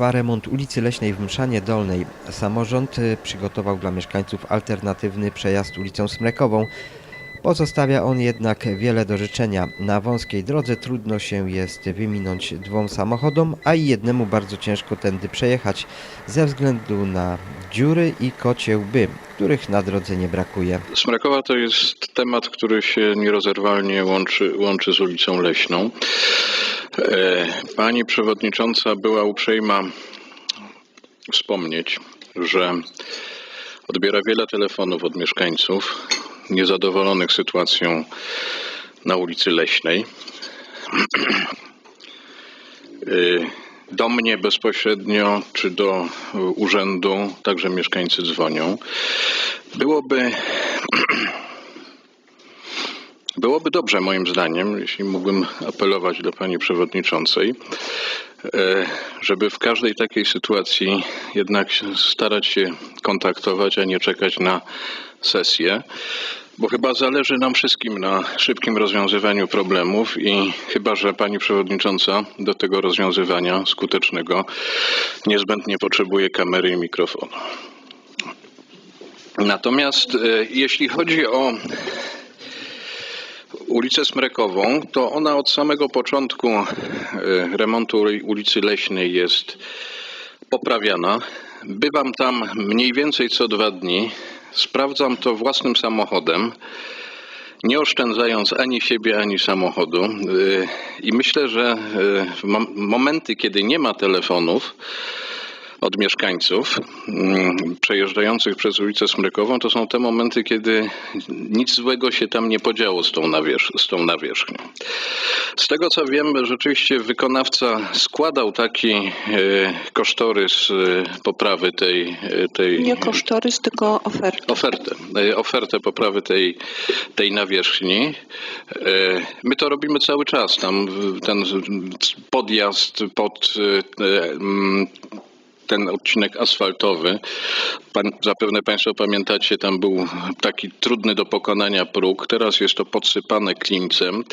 trwa remont ulicy Leśnej w Mszanie Dolnej. Samorząd y, przygotował dla mieszkańców alternatywny przejazd ulicą Smrekową. Pozostawia on jednak wiele do życzenia. Na wąskiej drodze trudno się jest wyminąć dwom samochodom, a i jednemu bardzo ciężko tędy przejechać ze względu na dziury i kocie łby, których na drodze nie brakuje. Smrekowa to jest temat, który się nierozerwalnie łączy, łączy z ulicą Leśną. E, Pani przewodnicząca była uprzejma wspomnieć, że odbiera wiele telefonów od mieszkańców niezadowolonych sytuacją na ulicy Leśnej. Do mnie bezpośrednio czy do urzędu także mieszkańcy dzwonią. Byłoby Byłoby dobrze, moim zdaniem, jeśli mógłbym apelować do pani przewodniczącej, żeby w każdej takiej sytuacji jednak starać się kontaktować, a nie czekać na sesję, bo chyba zależy nam wszystkim na szybkim rozwiązywaniu problemów i chyba, że pani przewodnicząca do tego rozwiązywania skutecznego niezbędnie potrzebuje kamery i mikrofonu. Natomiast e, jeśli chodzi o ulicę Smrekową, to ona od samego początku e, remontu uli- ulicy Leśnej jest poprawiana. Bywam tam mniej więcej co dwa dni. Sprawdzam to własnym samochodem, nie oszczędzając ani siebie, ani samochodu. E, I myślę, że e, w mom- momenty, kiedy nie ma telefonów, od mieszkańców mm, przejeżdżających przez ulicę Smrykową, to są te momenty, kiedy nic złego się tam nie podziało z tą, nawierz- z tą nawierzchnią. Z tego co wiem, rzeczywiście wykonawca składał taki e, kosztorys e, poprawy tej, e, tej Nie kosztorys, tylko ofertę, e, ofertę poprawy tej, tej nawierzchni. My to robimy cały czas. Tam ten podjazd pod mm, ten odcinek asfaltowy. Pan, zapewne Państwo pamiętacie, tam był taki trudny do pokonania próg. Teraz jest to podsypane klincem.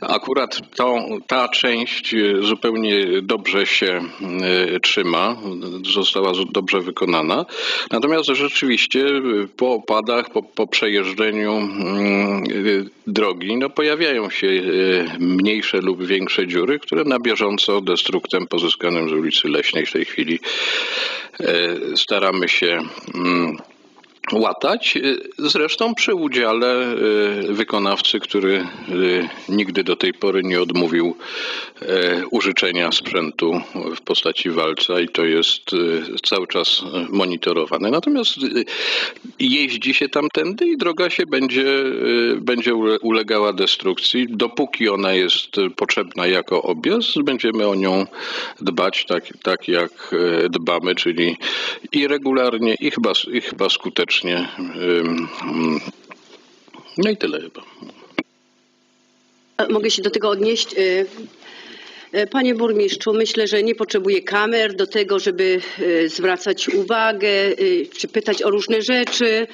Akurat to, ta część e, zupełnie dobrze się e, trzyma, została dobrze wykonana. Natomiast rzeczywiście e, po opadach, po, po przejeżdżeniu mm, drogi, no pojawiają się mniejsze lub większe dziury, które na bieżąco destruktem pozyskanym z ulicy Leśnej w tej chwili staramy się mm, łatać. E, Zresztą przy udziale e, wykonawcy, który e, nigdy do tej pory nie odmówił użyczenia sprzętu w postaci walca i to jest cały czas monitorowane. Natomiast jeździ się tamtędy i droga się będzie, będzie ule- ulegała destrukcji. Dopóki ona jest potrzebna jako objazd, będziemy o nią dbać tak, tak jak dbamy, czyli i regularnie, i chyba, i chyba skutecznie. No i tyle chyba. Mogę się do tego odnieść. Y, y, Panie burmistrzu, myślę, że nie potrzebuje kamer do tego, żeby y, zwracać uwagę czy pytać o różne rzeczy.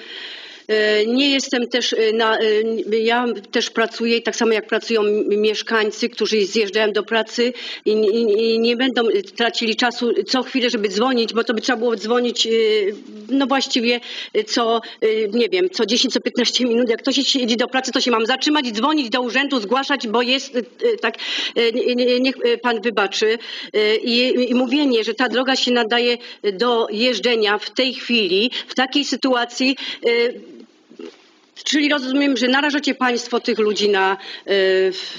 Y, Nie jestem też y, na, y, ja też pracuję tak samo jak pracują mieszkańcy, którzy zjeżdżają do pracy i, i, i nie będą tracili czasu co chwilę, żeby dzwonić, bo to by trzeba było dzwonić no właściwie co, nie wiem, co 10, co 15 minut. Jak ktoś idzie do pracy, to się mam zatrzymać, dzwonić do urzędu, zgłaszać, bo jest tak, nie- nie- niech pan wybaczy. I, I mówienie, że ta droga się nadaje do jeżdżenia w tej chwili, w takiej sytuacji, Czyli rozumiem, że narażacie Państwo tych ludzi na e,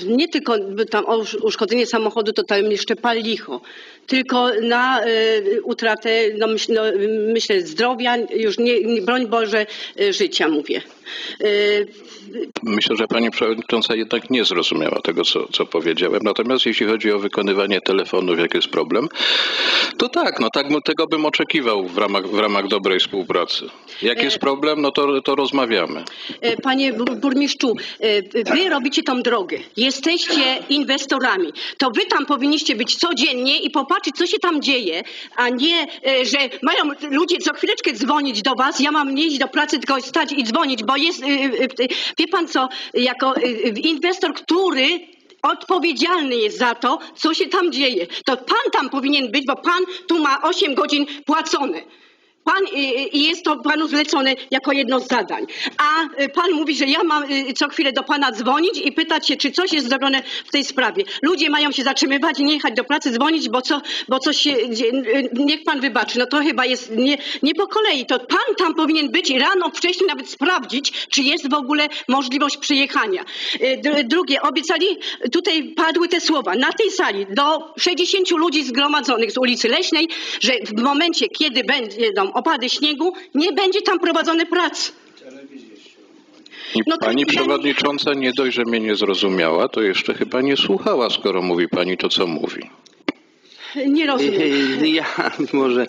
nie tylko tam usz- uszkodzenie samochodu, to tam jeszcze pal licho, tylko na e, utratę, no, myśl, no, myślę, zdrowia, już nie, broń Boże, e, życia mówię. E, Myślę, że pani przewodnicząca jednak nie zrozumiała tego, co, co powiedziałem. Natomiast jeśli chodzi o wykonywanie telefonów, jak jest problem, to tak, no tak, no tego bym oczekiwał w ramach, w ramach dobrej współpracy. Jak jest problem, no to, to rozmawiamy. E, Panie bur- burmistrzu, e, wy robicie tą drogę. Jesteście inwestorami. To wy tam powinniście być codziennie i popatrzeć, co się tam dzieje, a nie, e, że mają ludzie co chwileczkę dzwonić do was. Ja mam nie iść do pracy, tylko stać i dzwonić, bo jest, e, e, wie pan co, jako inwestor, który odpowiedzialny jest za to, co się tam dzieje. To pan tam powinien być, bo pan tu ma 8 godzin płacone. Pan, y, y, i jest to panu zlecone jako jedno z zadań. A y, pan mówi, że ja mam co chwilę do pana dzwonić i pytać się, czy coś jest zrobione w tej sprawie. Ludzie mają się zatrzymywać nie jechać do pracy, dzwonić, bo, co, bo coś się Niech pan wybaczy, no to chyba jest nie, nie po kolei. To pan tam powinien być i rano wcześniej nawet sprawdzić, czy jest w ogóle możliwość przyjechania. Dr- Drugie, obiecali, tutaj padły te słowa, na tej sali do 60 ludzi zgromadzonych z ulicy Leśnej, że w momencie, kiedy będą opady śniegu, nie będzie tam prowadzone prac. No to pani przewodnicząca nie dość, że mnie nie zrozumiała, to jeszcze chyba nie słuchała, skoro mówi pani to, co mówi. Nie rozumiem. Ja może,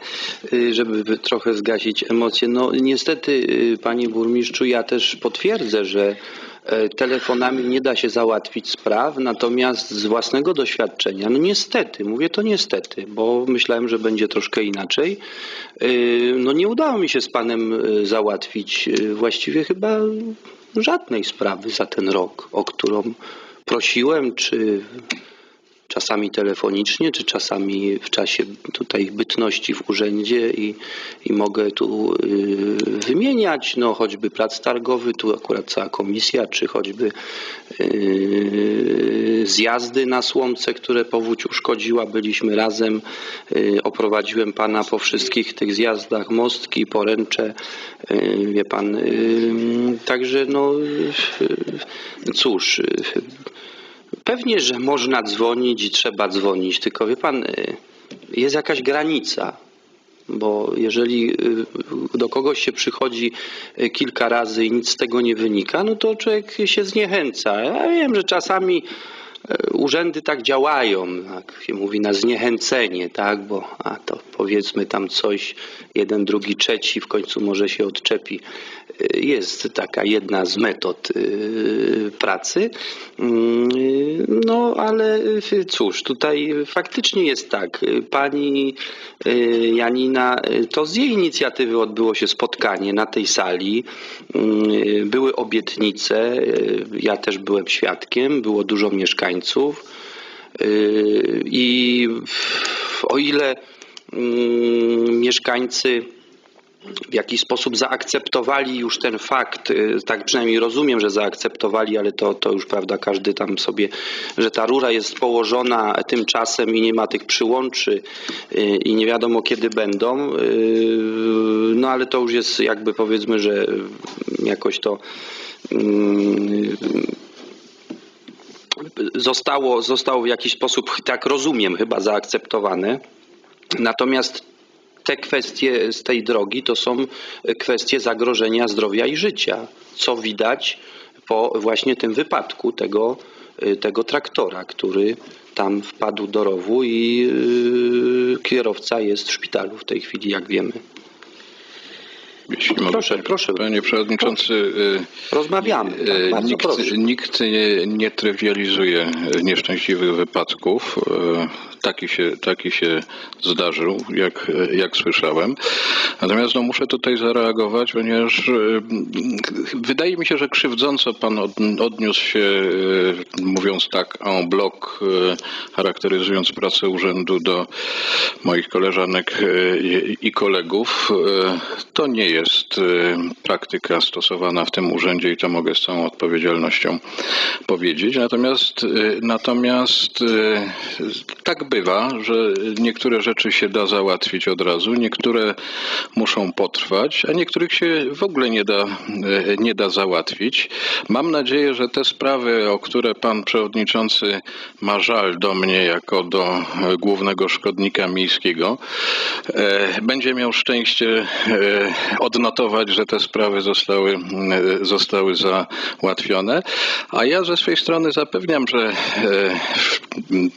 y, żeby trochę zgasić emocje. No niestety, y, panie burmistrzu, ja też potwierdzę, że telefonami nie da się załatwić spraw, natomiast z własnego doświadczenia, no niestety, mówię to niestety, bo myślałem, że będzie troszkę inaczej, y, no nie udało mi się z panem y, załatwić właściwie chyba żadnej sprawy za ten rok, o którą prosiłem, czy czasami telefonicznie, czy czasami w czasie tutaj bytności w urzędzie i, i mogę tu y, wymieniać, no choćby plac targowy, tu akurat cała komisja, czy choćby y, zjazdy na Słomce, które powódź uszkodziła, byliśmy razem, y, oprowadziłem pana po wszystkich tych zjazdach, mostki, poręcze, wie pan, także no cóż, Pewnie, że można dzwonić i trzeba dzwonić, tylko wie pan, y, jest jakaś granica. Bo jeżeli y, do kogoś się przychodzi y, kilka razy i nic z tego nie wynika, no to człowiek się zniechęca. Ja wiem, że czasami urzędy tak działają, jak się mówi na zniechęcenie, tak, bo a to powiedzmy tam coś, jeden, drugi, trzeci w końcu może się odczepi. Y, Jest taka jedna z metod y, pracy. Mm, y, ale y, cóż, tutaj faktycznie jest tak. y, Pani y, Janina, y, to z jej inicjatywy odbyło się spotkanie na tej sali. Y, Były obietnice, y, ja też byłem świadkiem, było dużo mieszkańców. Y, I o ile mm, mieszkańcy w jakiś sposób zaakceptowali już ten fakt, y, tak przynajmniej rozumiem, że zaakceptowali, ale to, to już prawda, każdy tam sobie, że ta rura jest położona tymczasem i nie ma tych przyłączy y, i nie wiadomo kiedy będą, y, no ale to już jest jakby powiedzmy, że jakoś to mm, zostało, zostało w jakiś sposób, tak rozumiem, chyba zaakceptowane. Natomiast te kwestie z tej drogi to są kwestie zagrożenia zdrowia i życia, co widać po właśnie tym wypadku tego, tego traktora, który tam wpadł do rowu i yy, kierowca jest w szpitalu w tej chwili, jak wiemy. Mogę, Proszę, panie- proszę. Panie przewodniczący, Rozmawiamy. Tak, nikt, nikt nie, nie trywializuje nieszczęśliwych wypadków. Y, Taki się, taki się zdarzył, jak, jak słyszałem. Natomiast no, muszę tutaj zareagować, ponieważ wydaje mi się, że krzywdząco pan od, odniósł się, mówiąc tak en bloc, charakteryzując pracę urzędu do moich koleżanek i- kolegów. To nie jest y, praktyka stosowana w tym urzędzie i to mogę z całą odpowiedzialnością powiedzieć. Natomiast, y, natomiast y, tak bywa, że niektóre rzeczy się da załatwić od razu, niektóre muszą potrwać, a niektórych się w ogóle nie da, nie da załatwić. Mam nadzieję, że te sprawy, o które pan przewodniczący ma żal do mnie jako do głównego szkodnika miejskiego, będzie miał szczęście e, odnotować, że te sprawy zostały, e, zostały załatwione. A ja ze swojej strony zapewniam, że e, m,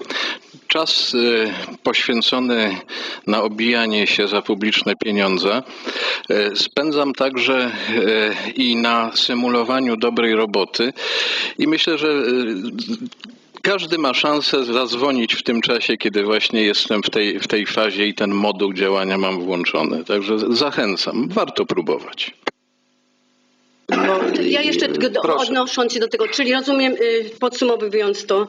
czas e, poświęcony na obijanie się za publiczne pieniądze e, spędzam także i na symulowaniu dobrej roboty i myślę, że każdy ma szansę zadzwonić w tym czasie, kiedy właśnie jestem w tej, w tej fazie i ten moduł działania mam włączony. Także zachęcam, warto próbować. No, Ja jeszcze do, odnosząc się do tego, czyli rozumiem, y, podsumowując to,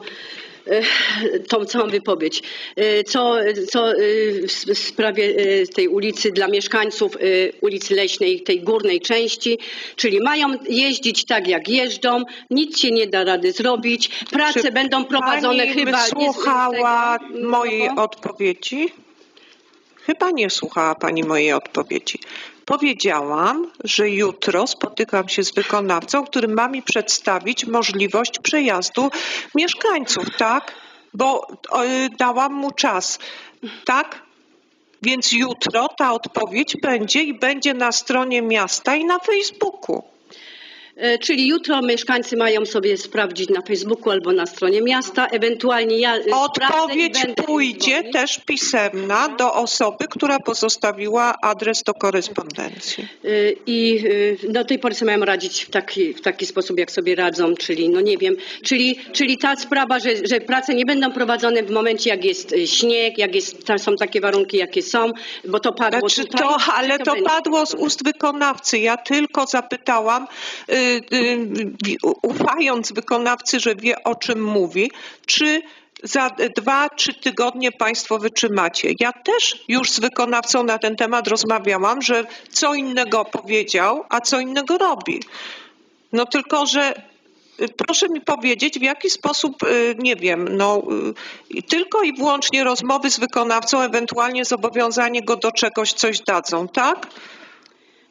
tą całą wypowiedź, y, co, co y, w sprawie y, tej ulicy dla mieszkańców y, ulicy Leśnej, tej górnej części, czyli mają jeździć tak jak jeżdżą, nic się nie da rady zrobić, prace Czy będą prowadzone pani chyba... tego- mojej odpowiedzi? Chyba nie słuchała pani mojej odpowiedzi. Powiedziałam, że jutro spotykam się z wykonawcą, który ma mi przedstawić możliwość przejazdu mieszkańców, tak? Bo y, dałam mu czas, tak? Więc jutro ta odpowiedź będzie i będzie na stronie miasta i na Facebooku. E, Czyli jutro mieszkańcy mają sobie sprawdzić na Facebooku albo na stronie miasta, ewentualnie ja e, Odpowiedź pójdzie dzwonić. też pisemna do osoby, która pozostawiła adres do korespondencji. Y, I do tej pory sobie mają radzić w taki, w taki sposób, jak sobie radzą, czyli no nie wiem, czyli, czyli ta sprawa, że, że prace nie będą prowadzone w momencie, jak jest śnieg, jak jest, są takie warunki, jakie są, bo to padło Znaczy tutaj. to, ale to będzie padło z ust wykonawcy. Ja tylko zapytałam, y, ufając wykonawcy, że wie o czym mówi, czy za dwa, trzy tygodnie Państwo wytrzymacie. Ja też już z wykonawcą na ten temat rozmawiałam, że co innego powiedział, a co innego robi. No tylko, że y, proszę mi powiedzieć, w jaki sposób, y, nie wiem, no y, tylko i wyłącznie rozmowy z wykonawcą, ewentualnie zobowiązanie go do czegoś, coś dadzą, tak?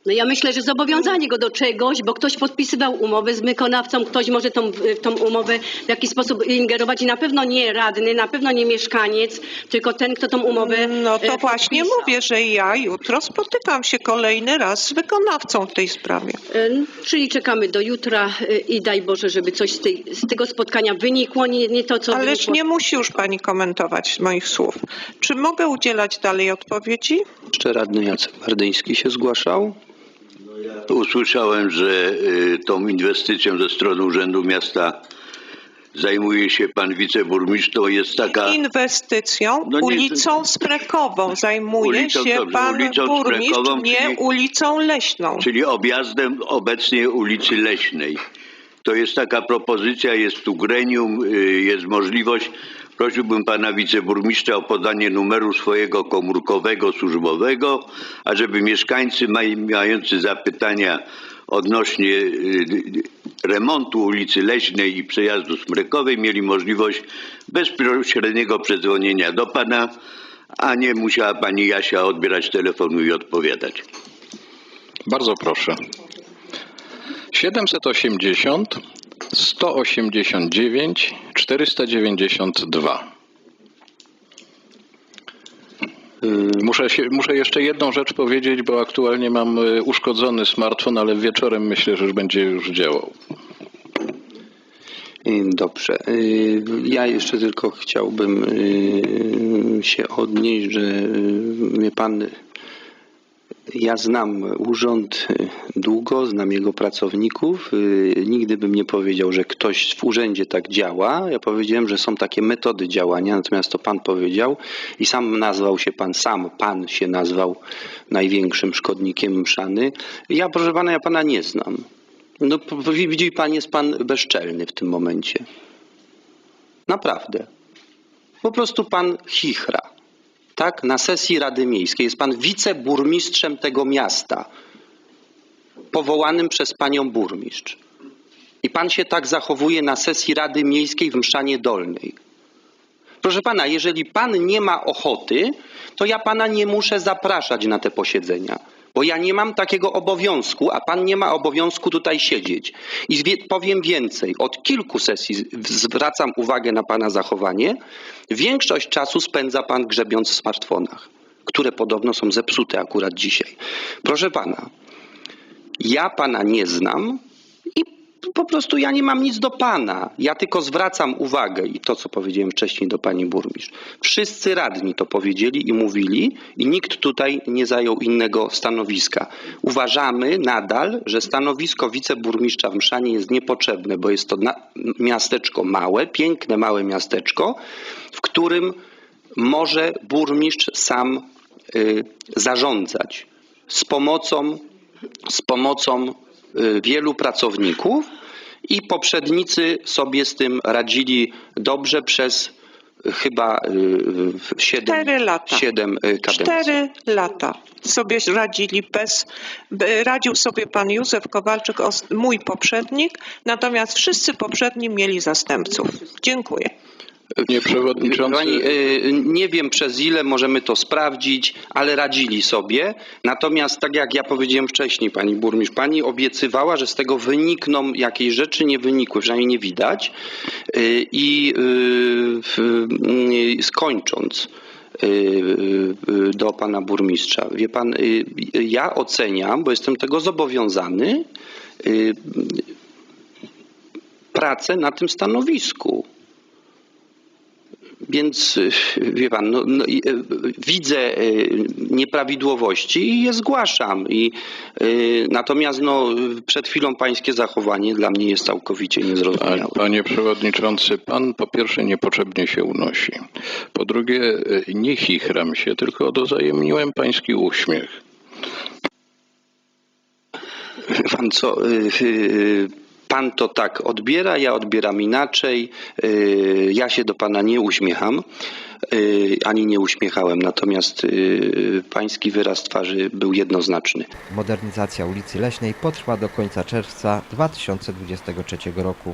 No ja myślę, że zobowiązanie go do czegoś, bo ktoś podpisywał umowę z wykonawcą, ktoś może tą, tą umowę w jakiś sposób ingerować i na pewno nie radny, na pewno nie mieszkaniec, tylko ten, kto tą umowę No to e, właśnie podpisał. mówię, że ja jutro spotykam się kolejny raz z wykonawcą w tej sprawie. E, Czyli czekamy do jutra e, i daj Boże, żeby coś z, tej, z tego spotkania wynikło, nie, nie to, co Ależ wynikło. nie musi już pani komentować moich słów. Czy mogę udzielać dalej odpowiedzi? Jeszcze radny Jacek Bardyński się zgłaszał. Usłyszałem, że y, tą inwestycją ze strony Urzędu Miasta zajmuje się pan wiceburmistrz. To jest taka Inwestycją No nie- ulicą Smrekową zajmuje Ulicą, się dobrze, pan ulicą burmistrz, nie czyli- ulicą Leśną. czyli objazdem obecnie ulicy Leśnej. To jest taka propozycja, jest tu gremium, y, jest możliwość. Prosiłbym pana wiceburmistrza o podanie numeru swojego komórkowego, służbowego, ażeby mieszkańcy maj, mający zapytania odnośnie y, remontu ulicy Leśnej i przejazdu Smrekowej mieli możliwość bezpośredniego przedzwonienia do pana, a nie musiała pani Jasia odbierać telefonu i odpowiadać. Bardzo proszę. 780 189 492. Muszę, się, muszę jeszcze jedną rzecz powiedzieć, bo aktualnie mam y, uszkodzony smartfon, ale wieczorem myślę, że będzie już działał. Y, Dobrze. Y, Ja jeszcze tylko chciałbym y, się odnieść, że y, wie pan, ja znam urząd y, długo, znam jego pracowników. y, Nigdy bym nie powiedział, że ktoś w urzędzie tak działa. Ja powiedziałem, że są takie metody działania, natomiast to pan powiedział i sam nazwał się pan, sam pan się nazwał największym szkodnikiem mszany. Ja, proszę pana, ja pana nie znam. No, widzi pan, jest pan bezczelny w tym momencie. Naprawdę. Po prostu pan chichra. Tak? Na sesji Rady Miejskiej jest pan wiceburmistrzem tego miasta, powołanym przez panią burmistrz. I pan się tak zachowuje na sesji Rady Miejskiej w Mszanie Dolnej. Proszę pana, jeżeli pan nie ma ochoty, to ja pana nie muszę zapraszać na te posiedzenia, bo ja nie mam takiego obowiązku, a pan nie ma obowiązku tutaj siedzieć. I powiem więcej, od kilku sesji zwracam uwagę na pana zachowanie. Większość czasu spędza pan grzebiąc w smartfonach, które podobno są zepsute akurat dzisiaj. Proszę pana, ja pana nie znam po prostu ja nie mam nic do pana. Ja tylko zwracam uwagę i to, co powiedziałem wcześniej do pani burmistrz. Wszyscy radni to powiedzieli i mówili i nikt tutaj nie zajął innego stanowiska. Uważamy nadal, że stanowisko wiceburmistrza w Mszanie jest niepotrzebne, bo jest to miasteczko małe, piękne małe miasteczko, w którym może burmistrz sam y, zarządzać z pomocą, z pomocą y, wielu pracowników i poprzednicy sobie z tym radzili dobrze przez y, chyba 7, Cztery lata. 7 kadencji. Cztery lata sobie radzili bez, radził sobie pan Józef Kowalczyk, mój poprzednik, natomiast wszyscy poprzedni mieli zastępców. Dziękuję. Panie Przewodniczący, Pani, y, nie wiem przez ile możemy to sprawdzić, ale radzili sobie. Natomiast tak jak ja powiedziałem wcześniej, pani burmistrz, pani obiecywała, że z tego wynikną jakieś rzeczy, nie wynikły, przynajmniej nie widać. Y, I y, skończąc do pana burmistrza. Wie pan, ja oceniam, bo jestem tego zobowiązany, pracę na tym stanowisku. Więc y, wie pan, no, no, y, widzę y, nieprawidłowości i je zgłaszam. I, y, natomiast no, przed chwilą pańskie zachowanie dla mnie jest całkowicie niezrozumiałe. panie Przewodniczący, pan po pierwsze niepotrzebnie się unosi. Po drugie, nie chichram się, tylko odwzajemniłem pański uśmiech. Wie Pan co, y, y, pan to tak odbiera, ja odbieram inaczej. Y, Ja się do pana nie uśmiecham, y, ani nie uśmiechałem, natomiast y, pański wyraz twarzy był jednoznaczny. Modernizacja ulicy Leśnej potrwa do końca czerwca 2023 roku.